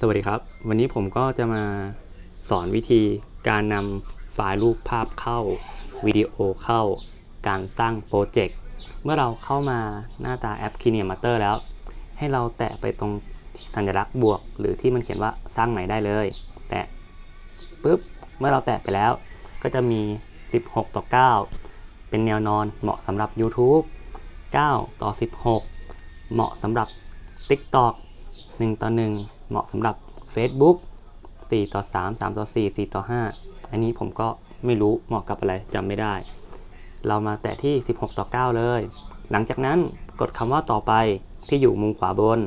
สวัสดีครับ วันนี้ผมก็จะมาสอนวิธีการนำไฟล์รูปภาพเข้าวิดีโอเข้า การสร้างโปรเจกต์เมื่อเราเข้ามาหน้าตาแอป k i n e m a t e r แล้ว ให้เราแตะไปตรงสัญลักษณ์บวก หรือที่มันเขียนว่าสร้างใหม่ได้เลย แตะปุ๊บเมื่อเราแตะไปแล้ว ก็จะมี 16 ต่อ 9 เป็นแนวนอนเหมาะสำหรับ YouTube 9 ต่อ 16 เหมาะสำหรับ TikTok 1 ต่อ 1 เหมาะสำหรับ Facebook 4 ต่อ 3 3 ต่อ 4 4 ต่อ 5 อันนี้ผมก็ไม่รู้เหมาะกับอะไรจำไม่ได้ เรามาแตะที่ 16 ต่อ 9 เลย หลังจากนั้นกดคำว่าต่อไปที่อยู่มุมขวาบน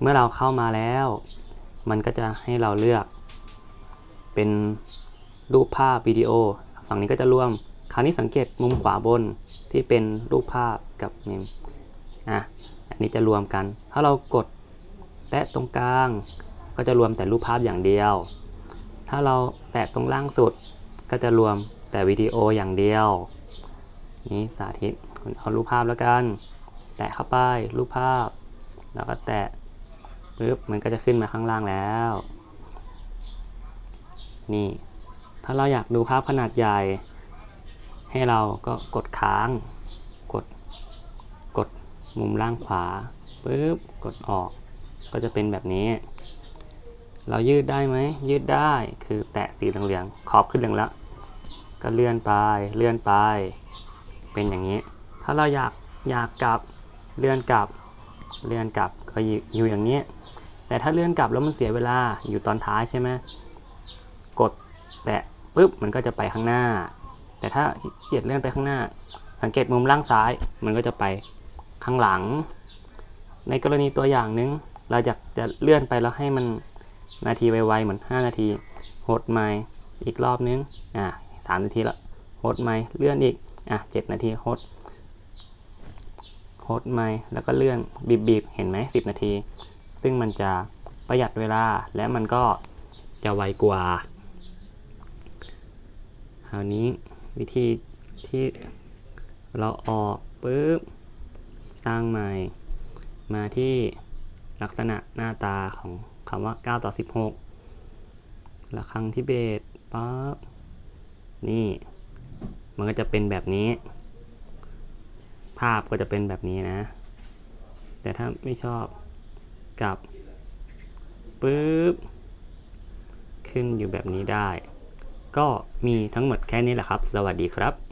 เมื่อเราเข้ามาแล้ว มันก็จะให้เราเลือก เป็นรูปภาพวิดีโอ ฝั่งนี้ก็จะรวม คราวนี้สังเกตมุมขวาบนที่เป็นรูปภาพกับเมมอะอันนี้จะรวมกัน ถ้าเรากด แตะตรงกลาง ก็จะรวมแต่รูปภาพอย่างเดียว ถ้าเราแตะตรงล่างสุดก็จะรวมแต่วิดีโออย่างเดียว นี่สาธิตเอารูปภาพแล้วกัน แตะเข้าไปรูปภาพ แล้วก็แตะปึ๊บมันก็จะขึ้นมาข้างล่างแล้ว นี่ ถ้าเราอยากดูภาพขนาดใหญ่ ให้เราก็กดค้าง กด กดมุมล่างขวาปึ๊บ กดออก ก็จะเป็นแบบนี้ เรายืดได้ไหม ยืดได้ คือแตะสีเหลืองๆ ขอบขึ้นเหลืองแล้ว ก็เลื่อนไป เลื่อนไป เป็นอย่างนี้ ถ้าเราอยาก อยากกลับ เลื่อนกลับ เลื่อนกลับ ก็อยู่อย่างนี้ แต่ถ้าเลื่อนกลับแล้วมันเสียเวลา อยู่ตอนท้ายใช่ไหมกดแตะปุ๊บ มันก็จะไปข้างหน้า แต่ถ้าเกียจเลื่อนไปข้างหน้า สังเกตมุมล่างซ้าย มันก็จะไปข้างหลัง ในกรณีตัวอย่างหนึง เราอยากจะเลื่อนไปแล้วให้มันนาทีไวๆเหมือน 5 นาทีโฮดไมล์อีกรอบนึงอะสามนาทีละโฮดไมล์เลื่อนอีกอะเจ็ดนาทีโฮดโฮดไมล์แล้วก็เลื่อนบีบๆเห็นไหมสิบนาที ซึ่งมันจะประหยัดเวลาและมันก็จะไวกว่าคราวนี้วิธีที่เราออกปุ๊บสร้างใหม่มาที่ ลักษณะหน้าตาของคำว่า 9 ต่อ 16 ระฆังที่เบสปั๊บนี่ มันก็จะเป็นแบบนี้ ภาพก็จะเป็นแบบนี้นะ แต่ถ้าไม่ชอบกับปุ๊บ ขึ้นอยู่แบบนี้ได้ ก็มีทั้งหมดแค่นี้แหละครับ สวัสดีครับ